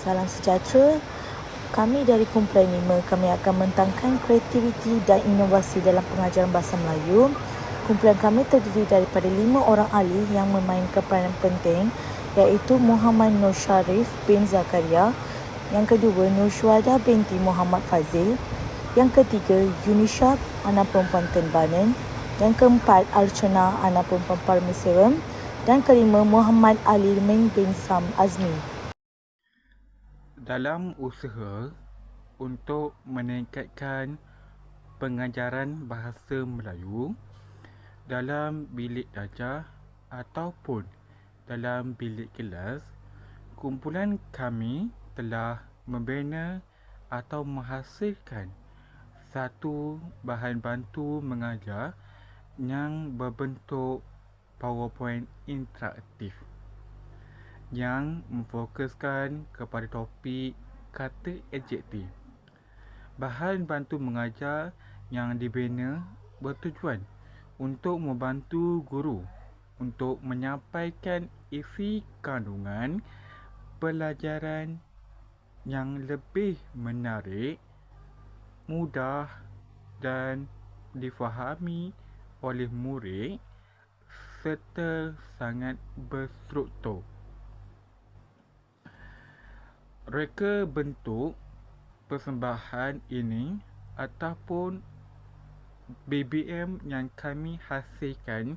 Salam sejahtera. Kami dari kumpulan 5 kami akan mentangkan kreativiti dan inovasi dalam pengajaran bahasa Melayu. Kumpulan kami terdiri daripada lima orang ahli yang memainkan peranan penting iaitu Muhammad Nur Sharif bin Zakaria, yang kedua Nur Syuada binti Muhammad Fazil, yang ketiga Yunisha anak perempuan Tenbanan, yang keempat Archana anak perempuan Parmiseram dan kelima Muhammad Ali Ming bin Sam Azmi dalam usaha untuk meningkatkan pengajaran bahasa Melayu dalam bilik darjah ataupun dalam bilik kelas, kumpulan kami telah membina atau menghasilkan satu bahan bantu mengajar yang berbentuk PowerPoint interaktif yang memfokuskan kepada topik kata adjektif. Bahan bantu mengajar yang dibina bertujuan untuk membantu guru untuk menyampaikan isi kandungan pelajaran yang lebih menarik, mudah dan difahami oleh murid serta sangat berstruktur reka bentuk persembahan ini ataupun BBM yang kami hasilkan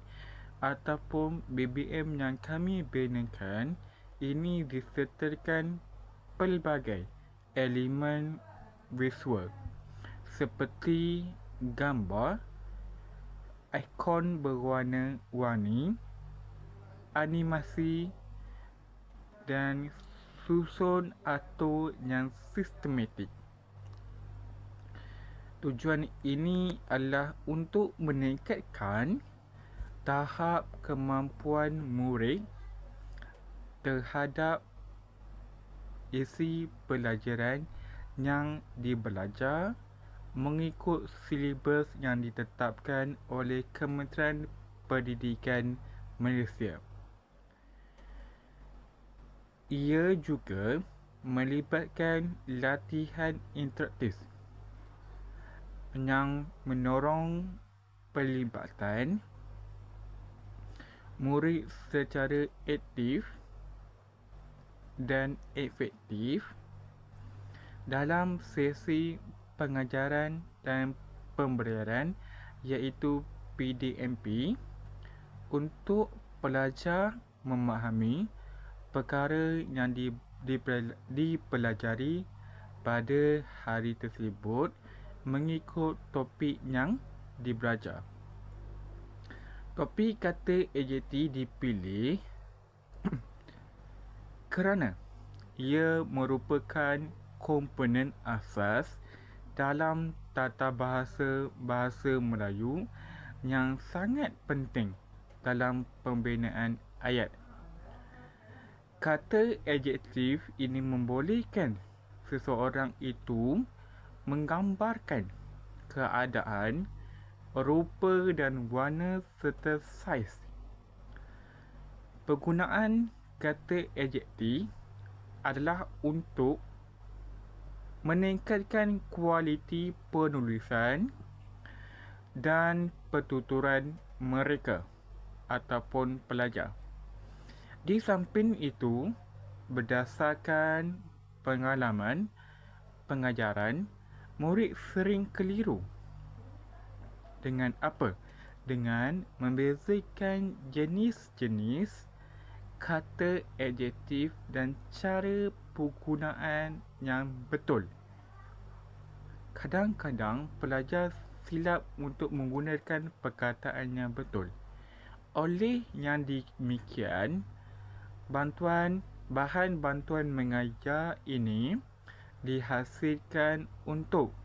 ataupun BBM yang kami binakan ini disertakan pelbagai elemen visual seperti gambar, ikon berwarna-warni, animasi dan susun atau yang sistematik. Tujuan ini adalah untuk meningkatkan tahap kemampuan murid terhadap isi pelajaran yang dibelajar mengikut silibus yang ditetapkan oleh Kementerian Pendidikan Malaysia. Ia juga melibatkan latihan interaktif yang menorong pelibatan murid secara aktif dan efektif dalam sesi pengajaran dan pembelajaran iaitu PDMP untuk pelajar memahami perkara yang di, di, dipelajari pada hari tersebut mengikut topik yang dibelajar. Topik kata AJT dipilih kerana ia merupakan komponen asas dalam tata bahasa bahasa Melayu yang sangat penting dalam pembinaan ayat kata adjektif ini membolehkan seseorang itu menggambarkan keadaan, rupa dan warna serta saiz. Penggunaan kata adjektif adalah untuk meningkatkan kualiti penulisan dan pertuturan mereka ataupun pelajar. Di samping itu, berdasarkan pengalaman pengajaran, murid sering keliru. Dengan apa? Dengan membezakan jenis-jenis kata adjektif dan cara penggunaan yang betul. Kadang-kadang pelajar silap untuk menggunakan perkataan yang betul. Oleh yang demikian, bantuan bahan bantuan mengajar ini dihasilkan untuk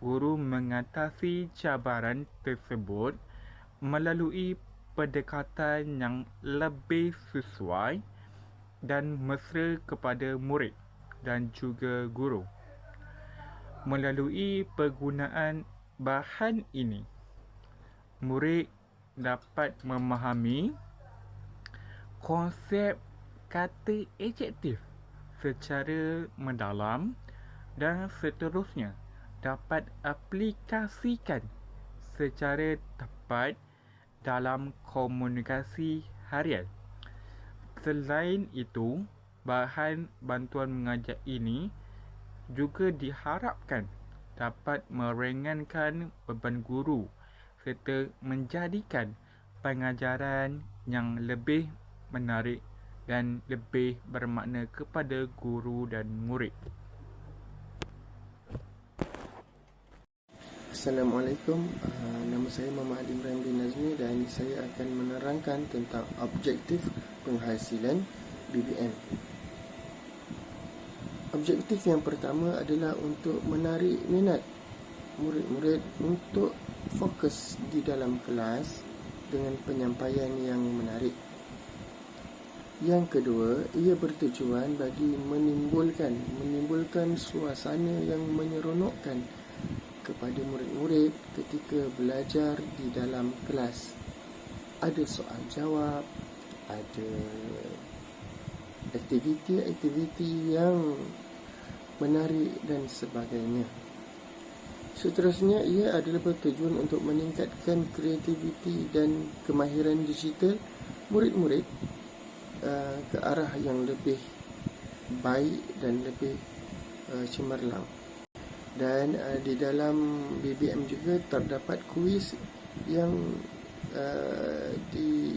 guru mengatasi cabaran tersebut melalui pendekatan yang lebih sesuai dan mesra kepada murid dan juga guru. Melalui penggunaan bahan ini, murid dapat memahami konsep kata adjektif secara mendalam dan seterusnya dapat aplikasikan secara tepat dalam komunikasi harian. Selain itu, bahan bantuan mengajar ini juga diharapkan dapat meringankan beban guru serta menjadikan pengajaran yang lebih menarik dan lebih bermakna kepada guru dan murid. Assalamualaikum, uh, nama saya Muhammad Ibrahim bin Nazmi dan saya akan menerangkan tentang objektif penghasilan BBM. Objektif yang pertama adalah untuk menarik minat murid-murid untuk fokus di dalam kelas dengan penyampaian yang menarik. Yang kedua, ia bertujuan bagi menimbulkan menimbulkan suasana yang menyeronokkan kepada murid-murid ketika belajar di dalam kelas. Ada soal jawab, ada aktiviti-aktiviti yang menarik dan sebagainya. Seterusnya, ia adalah bertujuan untuk meningkatkan kreativiti dan kemahiran digital murid-murid uh, ke arah yang lebih baik dan lebih uh, cemerlang dan uh, di dalam BBM juga terdapat kuis yang uh, di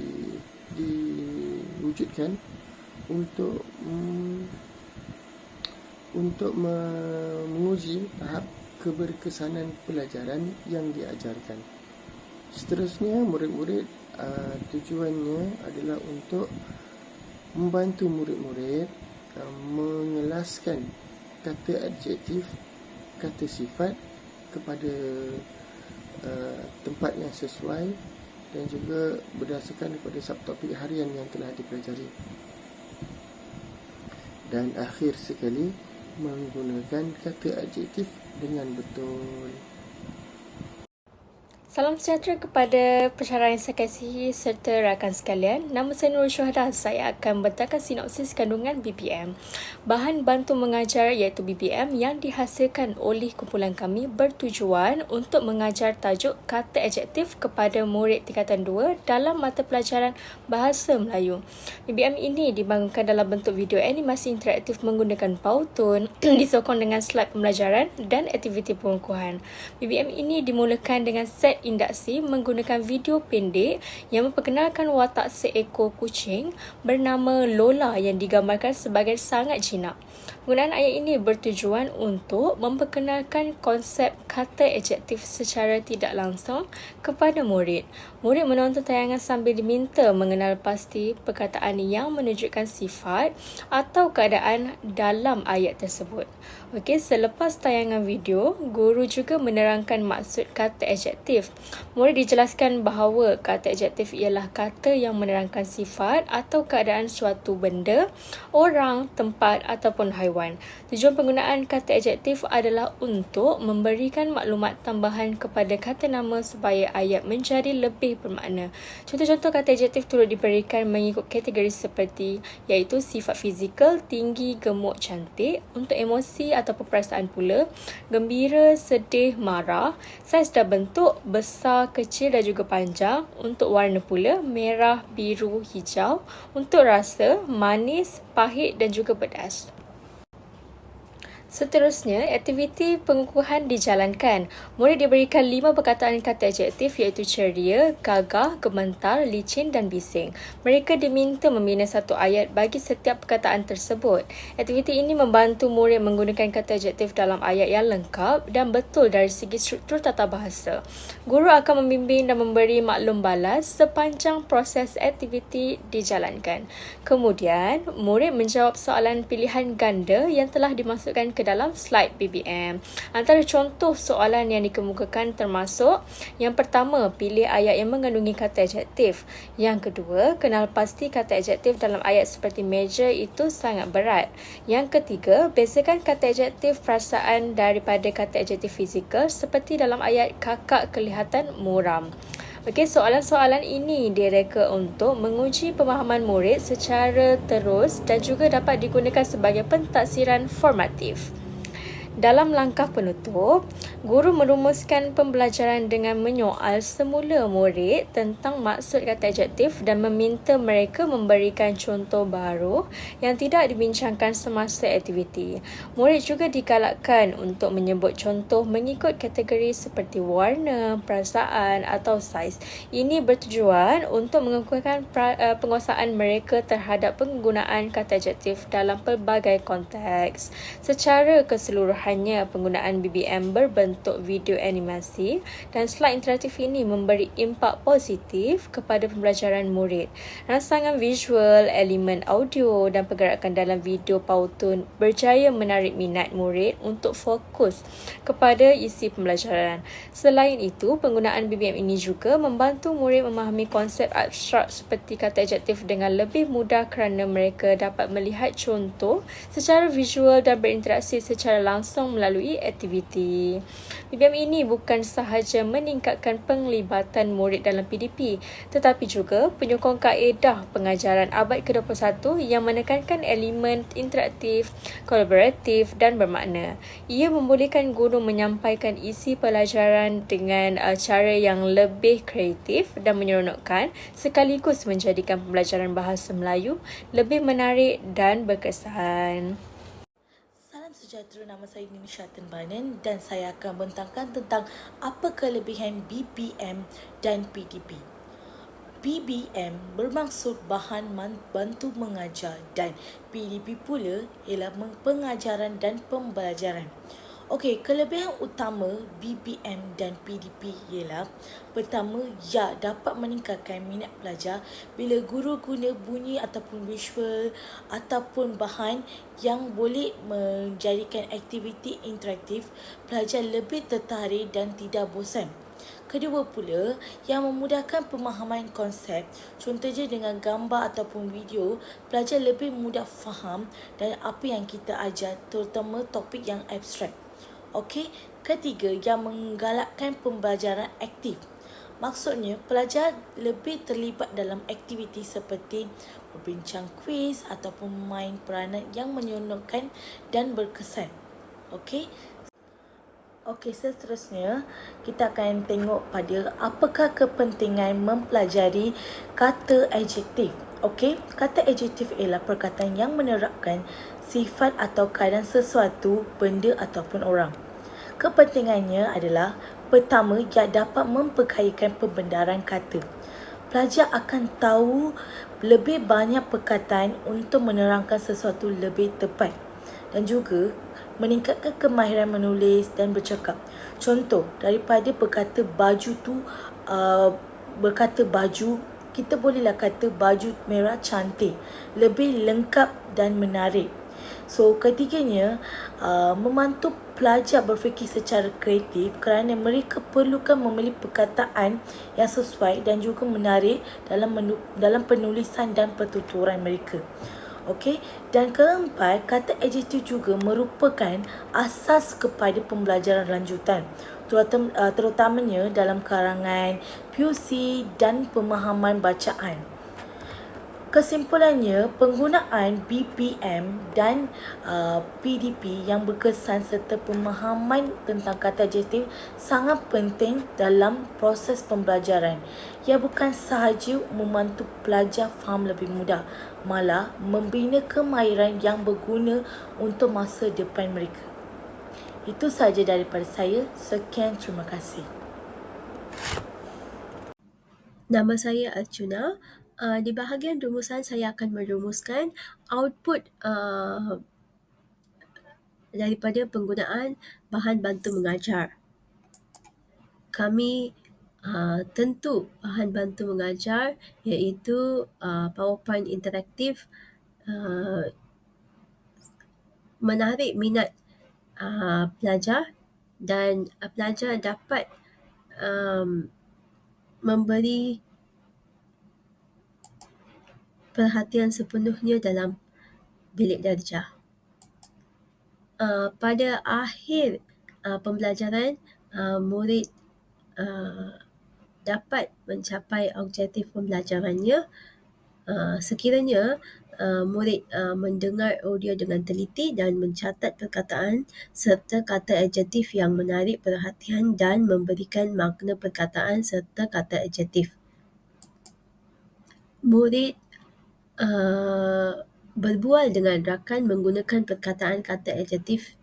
diwujudkan untuk um, untuk menguji tahap keberkesanan pelajaran yang diajarkan. Seterusnya murid-murid uh, tujuannya adalah untuk membantu murid-murid uh, mengelaskan kata adjektif kata sifat kepada uh, tempat yang sesuai dan juga berdasarkan kepada subtopik harian yang telah dipelajari. Dan akhir sekali menggunakan kata adjektif dengan betul. Salam sejahtera kepada pensyarah yang saya kasihi serta rakan sekalian. Nama saya Nurul Syuhada. Saya akan bentangkan sinopsis kandungan BBM. Bahan bantu mengajar iaitu BBM yang dihasilkan oleh kumpulan kami bertujuan untuk mengajar tajuk kata adjektif kepada murid tingkatan 2 dalam mata pelajaran Bahasa Melayu. BBM ini dibangunkan dalam bentuk video animasi interaktif menggunakan pautun, disokong dengan slide pembelajaran dan aktiviti pengukuhan. BBM ini dimulakan dengan set induksi menggunakan video pendek yang memperkenalkan watak seekor kucing bernama Lola yang digambarkan sebagai sangat jinak. Penggunaan ayat ini bertujuan untuk memperkenalkan konsep kata adjektif secara tidak langsung kepada murid. Murid menonton tayangan sambil diminta mengenal pasti perkataan yang menunjukkan sifat atau keadaan dalam ayat tersebut. Okey, selepas tayangan video, guru juga menerangkan maksud kata adjektif. Murid dijelaskan bahawa kata adjektif ialah kata yang menerangkan sifat atau keadaan suatu benda, orang, tempat ataupun haiwan. Tujuan penggunaan kata adjektif adalah untuk memberikan maklumat tambahan kepada kata nama supaya ayat menjadi lebih bermakna. Contoh-contoh kata adjektif turut diberikan mengikut kategori seperti iaitu sifat fizikal, tinggi, gemuk, cantik, untuk emosi atau perasaan pula, gembira, sedih, marah, saiz dan bentuk besar, kecil dan juga panjang, untuk warna pula merah, biru, hijau, untuk rasa manis, pahit dan juga pedas. Seterusnya, aktiviti pengukuhan dijalankan. Murid diberikan lima perkataan kata adjektif iaitu ceria, gagah, gementar, licin dan bising. Mereka diminta membina satu ayat bagi setiap perkataan tersebut. Aktiviti ini membantu murid menggunakan kata adjektif dalam ayat yang lengkap dan betul dari segi struktur tata bahasa. Guru akan membimbing dan memberi maklum balas sepanjang proses aktiviti dijalankan. Kemudian, murid menjawab soalan pilihan ganda yang telah dimasukkan ke dalam slide BBM. Antara contoh soalan yang dikemukakan termasuk yang pertama, pilih ayat yang mengandungi kata adjektif. Yang kedua, kenal pasti kata adjektif dalam ayat seperti meja itu sangat berat. Yang ketiga, bezakan kata adjektif perasaan daripada kata adjektif fizikal seperti dalam ayat kakak kelihatan muram. Okey, soalan-soalan ini direka untuk menguji pemahaman murid secara terus dan juga dapat digunakan sebagai pentaksiran formatif. Dalam langkah penutup, guru merumuskan pembelajaran dengan menyoal semula murid tentang maksud kata adjektif dan meminta mereka memberikan contoh baru yang tidak dibincangkan semasa aktiviti. Murid juga digalakkan untuk menyebut contoh mengikut kategori seperti warna, perasaan atau saiz. Ini bertujuan untuk mengukuhkan eh, penguasaan mereka terhadap penggunaan kata adjektif dalam pelbagai konteks. Secara keseluruhan hanya penggunaan BBM berbentuk video animasi dan slide interaktif ini memberi impak positif kepada pembelajaran murid. Rangsangan visual, elemen audio dan pergerakan dalam video pautun berjaya menarik minat murid untuk fokus kepada isi pembelajaran. Selain itu, penggunaan BBM ini juga membantu murid memahami konsep abstrak seperti kata adjektif dengan lebih mudah kerana mereka dapat melihat contoh secara visual dan berinteraksi secara langsung melalui aktiviti. BBM ini bukan sahaja meningkatkan penglibatan murid dalam PDP tetapi juga penyokong kaedah pengajaran abad ke-21 yang menekankan elemen interaktif, kolaboratif dan bermakna. Ia membolehkan guru menyampaikan isi pelajaran dengan uh, cara yang lebih kreatif dan menyeronokkan sekaligus menjadikan pembelajaran bahasa Melayu lebih menarik dan berkesan sejahtera, nama saya Nimi Shatten Banan dan saya akan bentangkan tentang apa kelebihan BBM dan PDP. BBM bermaksud bahan bantu mengajar dan PDP pula ialah pengajaran dan pembelajaran. Okey, kelebihan utama BBM dan PDP ialah pertama, ya dapat meningkatkan minat pelajar bila guru guna bunyi ataupun visual ataupun bahan yang boleh menjadikan aktiviti interaktif pelajar lebih tertarik dan tidak bosan. Kedua pula, yang memudahkan pemahaman konsep, contohnya dengan gambar ataupun video, pelajar lebih mudah faham dan apa yang kita ajar terutama topik yang abstrak. Okey, ketiga yang menggalakkan pembelajaran aktif. Maksudnya, pelajar lebih terlibat dalam aktiviti seperti berbincang kuis ataupun main peranan yang menyeronokkan dan berkesan. Okey. Okey, seterusnya kita akan tengok pada apakah kepentingan mempelajari kata adjektif. Okey, kata adjektif ialah perkataan yang menerapkan sifat atau keadaan sesuatu, benda ataupun orang. Kepentingannya adalah pertama ia dapat memperkayakan pembendaran kata. Pelajar akan tahu lebih banyak perkataan untuk menerangkan sesuatu lebih tepat dan juga meningkatkan kemahiran menulis dan bercakap. Contoh daripada berkata baju tu uh, berkata baju kita bolehlah kata baju merah cantik lebih lengkap dan menarik So ketiganya uh, membantu pelajar berfikir secara kreatif kerana mereka perlukan memilih perkataan yang sesuai dan juga menarik dalam menu, dalam penulisan dan pertuturan mereka. Okey, dan keempat, kata adjektif juga merupakan asas kepada pembelajaran lanjutan terutam, uh, terutamanya dalam karangan PUC dan pemahaman bacaan. Kesimpulannya, penggunaan BPM dan uh, PDP yang berkesan serta pemahaman tentang kata adjektif sangat penting dalam proses pembelajaran. Ia bukan sahaja membantu pelajar faham lebih mudah, malah membina kemahiran yang berguna untuk masa depan mereka. Itu sahaja daripada saya. Sekian, terima kasih. Nama saya Arjuna uh, di bahagian rumusan saya akan merumuskan output uh, daripada penggunaan bahan bantu mengajar. Kami uh, tentu bahan bantu mengajar iaitu uh, PowerPoint interaktif uh, menarik minat uh, pelajar dan uh, pelajar dapat um, memberi perhatian sepenuhnya dalam bilik darjah. Uh, pada akhir uh, pembelajaran, uh, murid uh, dapat mencapai objektif pembelajarannya uh, sekiranya uh, murid uh, mendengar audio dengan teliti dan mencatat perkataan serta kata adjektif yang menarik perhatian dan memberikan makna perkataan serta kata adjektif. Murid berbual dengan rakan menggunakan perkataan kata adjektif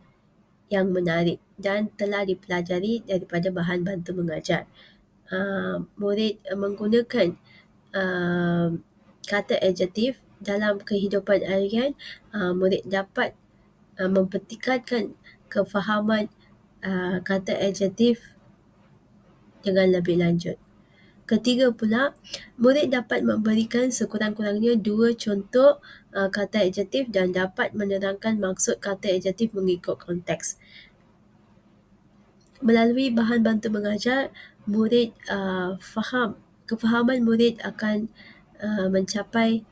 yang menarik dan telah dipelajari daripada bahan bantu mengajar. Uh, murid menggunakan uh, kata adjektif dalam kehidupan harian, uh, murid dapat uh, mempertikatkan kefahaman uh, kata adjektif dengan lebih lanjut. Ketiga pula, murid dapat memberikan sekurang-kurangnya dua contoh uh, kata adjektif dan dapat menerangkan maksud kata adjektif mengikut konteks. Melalui bahan bantu mengajar, murid uh, faham, kefahaman murid akan uh, mencapai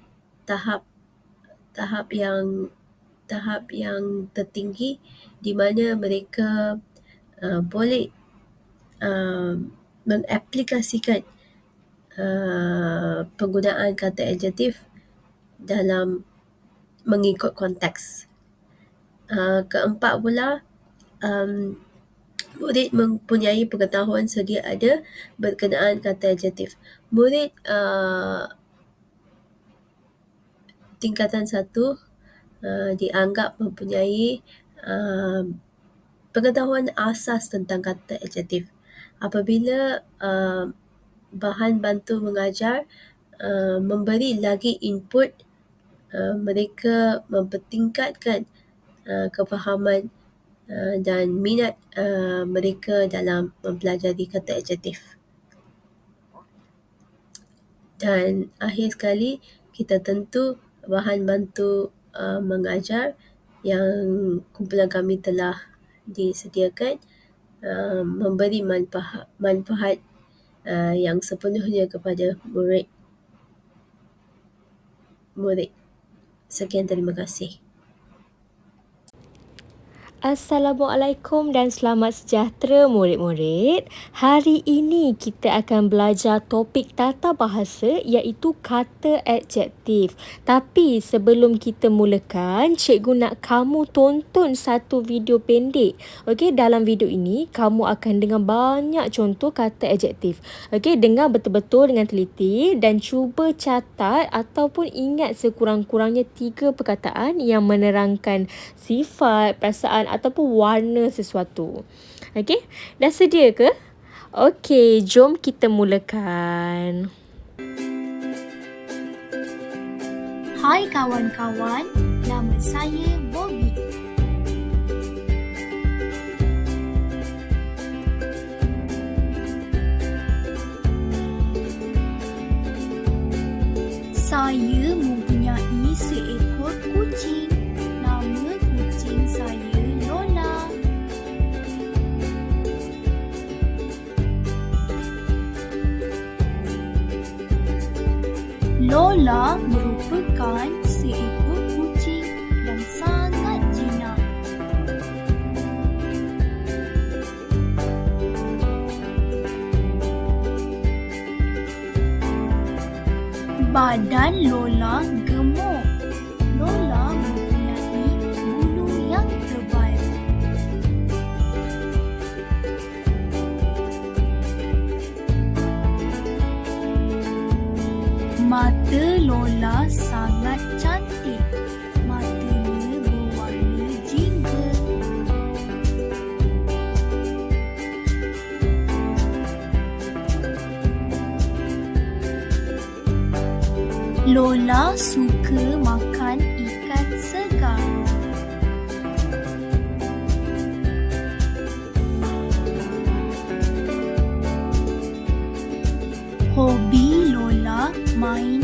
tahap tahap yang tahap yang tertinggi di mana mereka uh, boleh uh, mengaplikasikan penggunaan kata adjektif dalam mengikut konteks. Uh, keempat pula, um, murid mempunyai pengetahuan sedia ada berkenaan kata adjektif. Murid uh, tingkatan satu uh, dianggap mempunyai uh, pengetahuan asas tentang kata adjektif. Apabila uh, bahan bantu mengajar uh, memberi lagi input, uh, mereka mempertingkatkan uh, kefahaman uh, dan minat uh, mereka dalam mempelajari kata adjektif. Dan akhir sekali, kita tentu bahan bantu uh, mengajar yang kumpulan kami telah disediakan uh, memberi manfaat, manfaat uh, yang sepenuhnya kepada murid. Murid. Sekian terima kasih. Assalamualaikum dan selamat sejahtera murid-murid. Hari ini kita akan belajar topik tata bahasa iaitu kata adjektif. Tapi sebelum kita mulakan, cikgu nak kamu tonton satu video pendek. Okey, dalam video ini kamu akan dengar banyak contoh kata adjektif. Okey, dengar betul-betul dengan teliti dan cuba catat ataupun ingat sekurang-kurangnya tiga perkataan yang menerangkan sifat, perasaan ataupun warna sesuatu. Okey, dah sedia ke? Okey, jom kita mulakan. Hai kawan-kawan, nama saya Bobby. Lola merupakan seekor kucing yang sangat jinak. Badan Lola Mata Lola sangat cantik. Matanya berwarna jingga. Lola suka Lola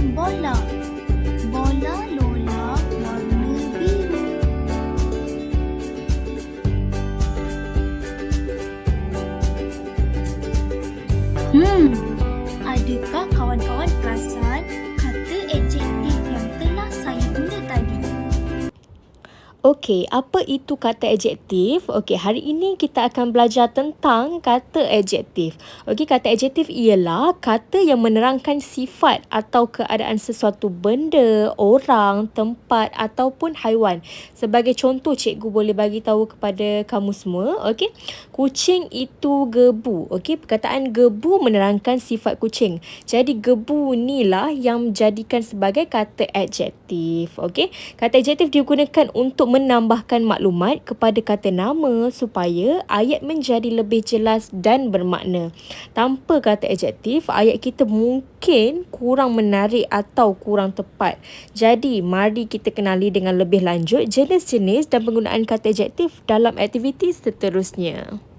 Okey, apa itu kata adjektif? Okey, hari ini kita akan belajar tentang kata adjektif. Okey, kata adjektif ialah kata yang menerangkan sifat atau keadaan sesuatu benda, orang, tempat ataupun haiwan. Sebagai contoh, cikgu boleh bagi tahu kepada kamu semua, okey. Kucing itu gebu. Okey, perkataan gebu menerangkan sifat kucing. Jadi gebu inilah yang menjadikan sebagai kata adjektif. Okey, kata adjektif digunakan untuk menambahkan maklumat kepada kata nama supaya ayat menjadi lebih jelas dan bermakna. Tanpa kata adjektif, ayat kita mungkin kurang menarik atau kurang tepat. Jadi, mari kita kenali dengan lebih lanjut jenis-jenis dan penggunaan kata adjektif dalam aktiviti seterusnya.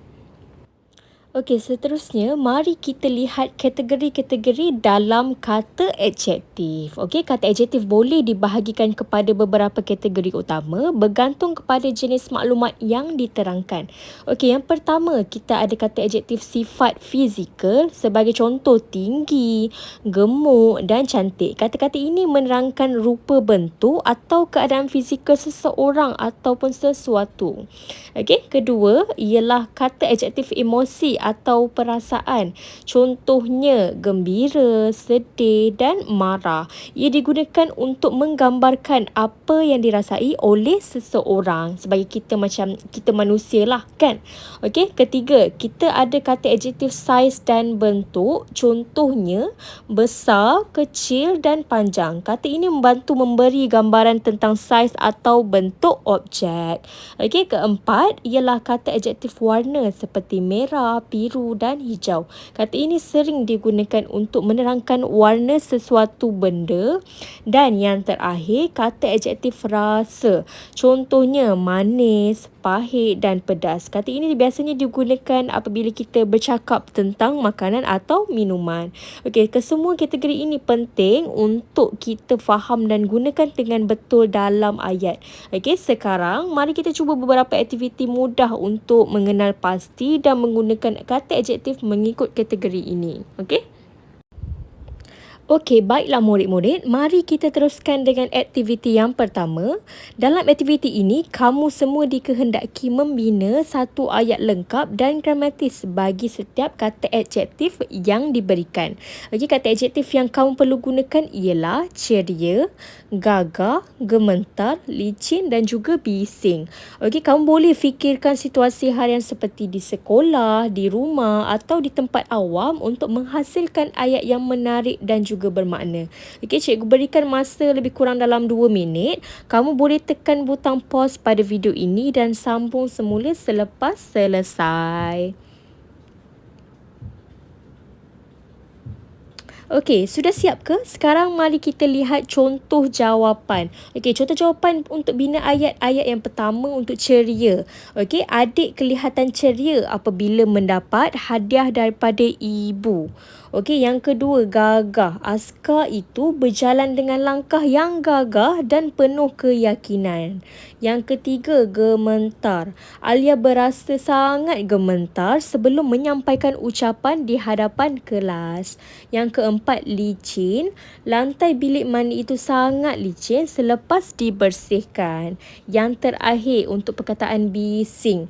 Okey, seterusnya mari kita lihat kategori-kategori dalam kata adjektif. Okey, kata adjektif boleh dibahagikan kepada beberapa kategori utama bergantung kepada jenis maklumat yang diterangkan. Okey, yang pertama kita ada kata adjektif sifat fizikal sebagai contoh tinggi, gemuk dan cantik. Kata-kata ini menerangkan rupa bentuk atau keadaan fizikal seseorang ataupun sesuatu. Okey, kedua ialah kata adjektif emosi atau perasaan. Contohnya gembira, sedih dan marah. Ia digunakan untuk menggambarkan apa yang dirasai oleh seseorang sebagai kita macam kita manusia lah kan. Okey, ketiga, kita ada kata adjektif saiz dan bentuk. Contohnya besar, kecil dan panjang. Kata ini membantu memberi gambaran tentang saiz atau bentuk objek. Okey, keempat ialah kata adjektif warna seperti merah, biru dan hijau. Kata ini sering digunakan untuk menerangkan warna sesuatu benda dan yang terakhir kata adjektif rasa. Contohnya manis, pahit dan pedas. Kata ini biasanya digunakan apabila kita bercakap tentang makanan atau minuman. Okey, kesemua kategori ini penting untuk kita faham dan gunakan dengan betul dalam ayat. Okey, sekarang mari kita cuba beberapa aktiviti mudah untuk mengenal pasti dan menggunakan kata adjektif mengikut kategori ini. Okey? Okey, baiklah murid-murid. Mari kita teruskan dengan aktiviti yang pertama. Dalam aktiviti ini, kamu semua dikehendaki membina satu ayat lengkap dan gramatis bagi setiap kata adjektif yang diberikan. Okey, kata adjektif yang kamu perlu gunakan ialah ceria, gagah, gementar, licin dan juga bising. Okey, kamu boleh fikirkan situasi harian seperti di sekolah, di rumah atau di tempat awam untuk menghasilkan ayat yang menarik dan juga juga bermakna. Okey, cikgu berikan masa lebih kurang dalam 2 minit. Kamu boleh tekan butang pause pada video ini dan sambung semula selepas selesai. Okey, sudah siap ke? Sekarang mari kita lihat contoh jawapan. Okey, contoh jawapan untuk bina ayat-ayat yang pertama untuk ceria. Okey, adik kelihatan ceria apabila mendapat hadiah daripada ibu. Okey, yang kedua gagah. Askar itu berjalan dengan langkah yang gagah dan penuh keyakinan. Yang ketiga gementar. Alia berasa sangat gementar sebelum menyampaikan ucapan di hadapan kelas. Yang keempat licin. Lantai bilik mandi itu sangat licin selepas dibersihkan. Yang terakhir untuk perkataan bising.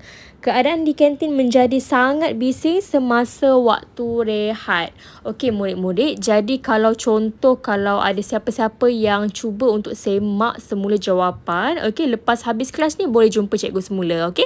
Keadaan di kantin menjadi sangat bising semasa waktu rehat. Okey murid-murid, jadi kalau contoh kalau ada siapa-siapa yang cuba untuk semak semula jawapan, okey lepas habis kelas ni boleh jumpa cikgu semula, okey?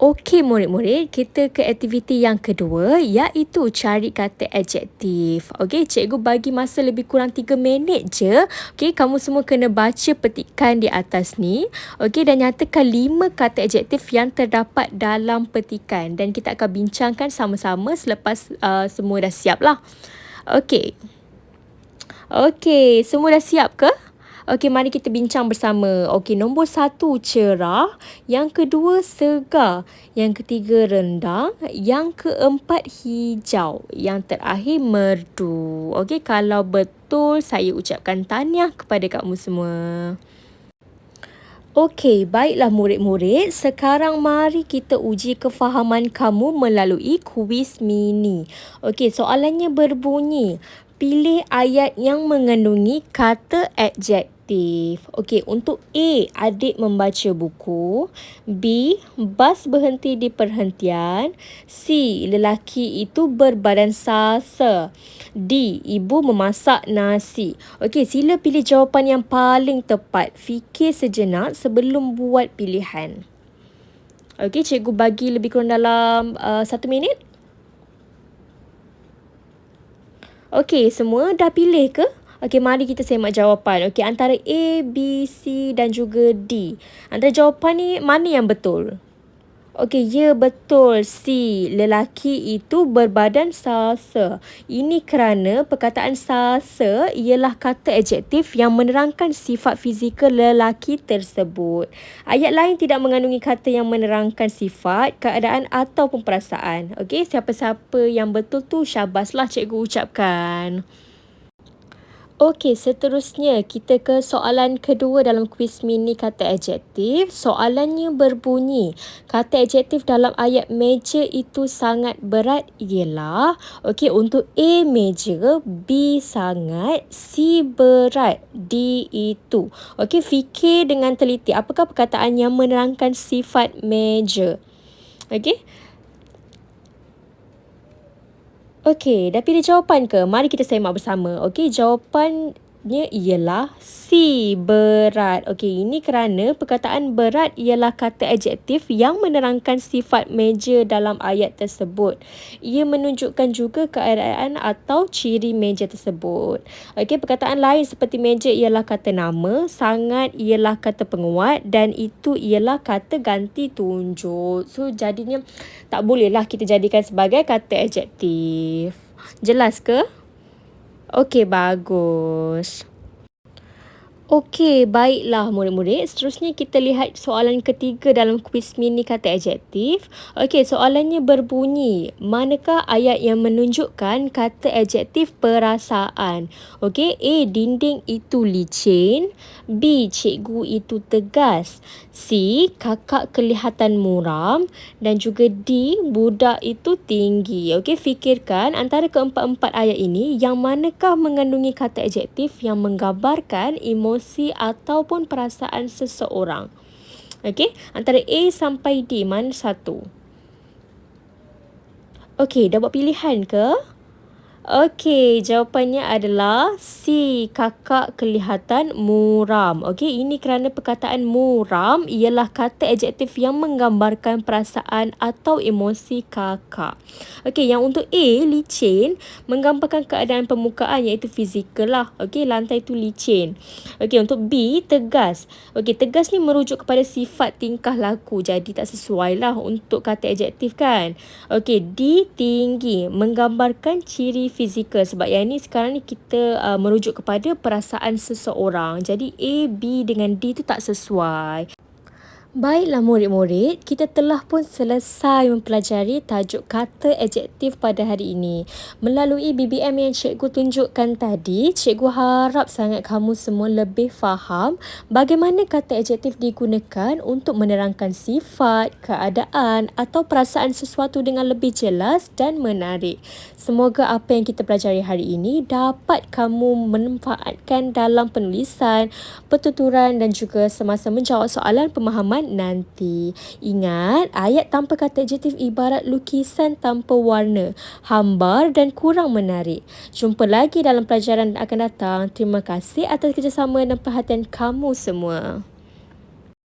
Okey murid-murid, kita ke aktiviti yang kedua iaitu cari kata adjektif. Okey, cikgu bagi masa lebih kurang 3 minit je. Okey, kamu semua kena baca petikan di atas ni. Okey, dan nyatakan 5 kata adjektif yang terdapat dalam petikan. Dan kita akan bincangkan sama-sama selepas uh, semua dah siap lah. Okey. Okey, semua dah siap ke? Okey, mari kita bincang bersama. Okey, nombor satu cerah. Yang kedua segar. Yang ketiga rendang. Yang keempat hijau. Yang terakhir merdu. Okey, kalau betul saya ucapkan tahniah kepada kamu semua. Okey, baiklah murid-murid. Sekarang mari kita uji kefahaman kamu melalui kuis mini. Okey, soalannya berbunyi pilih ayat yang mengandungi kata adjektif. Okey, untuk A, adik membaca buku. B, bas berhenti di perhentian. C, lelaki itu berbadan salsa. D, ibu memasak nasi. Okey, sila pilih jawapan yang paling tepat. Fikir sejenak sebelum buat pilihan. Okey, cikgu bagi lebih kurang dalam uh, satu minit. Okey, semua dah pilih ke? Okey, mari kita semak jawapan. Okey, antara A, B, C dan juga D. Antara jawapan ni, mana yang betul? Okey, ya betul. C. Lelaki itu berbadan salsa. Ini kerana perkataan salsa ialah kata adjektif yang menerangkan sifat fizikal lelaki tersebut. Ayat lain tidak mengandungi kata yang menerangkan sifat, keadaan ataupun perasaan. Okey, siapa-siapa yang betul tu syabaslah cikgu ucapkan. Okey, seterusnya kita ke soalan kedua dalam kuis mini kata adjektif. Soalannya berbunyi, kata adjektif dalam ayat meja itu sangat berat ialah, okey, untuk A meja, B sangat, C berat, D itu. Okey, fikir dengan teliti apakah perkataan yang menerangkan sifat meja. Okey, Okey, dah pilih jawapan ke? Mari kita semak bersama. Okey, jawapan nya ialah C berat. Okey, ini kerana perkataan berat ialah kata adjektif yang menerangkan sifat meja dalam ayat tersebut. Ia menunjukkan juga keadaan atau ciri meja tersebut. Okey, perkataan lain seperti meja ialah kata nama, sangat ialah kata penguat dan itu ialah kata ganti tunjuk. So, jadinya tak bolehlah kita jadikan sebagai kata adjektif. Jelas ke? Okey, bagus. Okey, baiklah murid-murid. Seterusnya kita lihat soalan ketiga dalam kuis mini kata adjektif. Okey, soalannya berbunyi, manakah ayat yang menunjukkan kata adjektif perasaan? Okey, A, dinding itu licin. B, cikgu itu tegas. C, kakak kelihatan muram. Dan juga D, budak itu tinggi. Okey, fikirkan antara keempat-empat ayat ini, yang manakah mengandungi kata adjektif yang menggambarkan emosi ataupun perasaan seseorang. Okey, antara A sampai D mana satu? Okey, dah buat pilihan ke? Okey, jawapannya adalah C. Kakak kelihatan muram. Okey, ini kerana perkataan muram ialah kata adjektif yang menggambarkan perasaan atau emosi kakak. Okey, yang untuk A, licin, menggambarkan keadaan permukaan iaitu fizikal lah. Okey, lantai itu licin. Okey, untuk B, tegas. Okey, tegas ni merujuk kepada sifat tingkah laku. Jadi tak sesuai lah untuk kata adjektif kan. Okey, D, tinggi, menggambarkan ciri fizikal sebab yang ni sekarang ni kita uh, merujuk kepada perasaan seseorang. Jadi A, B dengan D tu tak sesuai. Baiklah murid-murid, kita telah pun selesai mempelajari tajuk kata adjektif pada hari ini. Melalui BBM yang cikgu tunjukkan tadi, cikgu harap sangat kamu semua lebih faham bagaimana kata adjektif digunakan untuk menerangkan sifat, keadaan atau perasaan sesuatu dengan lebih jelas dan menarik. Semoga apa yang kita pelajari hari ini dapat kamu manfaatkan dalam penulisan, pertuturan dan juga semasa menjawab soalan pemahaman nanti. Ingat, ayat tanpa kata adjektif ibarat lukisan tanpa warna, hambar dan kurang menarik. Jumpa lagi dalam pelajaran akan datang. Terima kasih atas kerjasama dan perhatian kamu semua.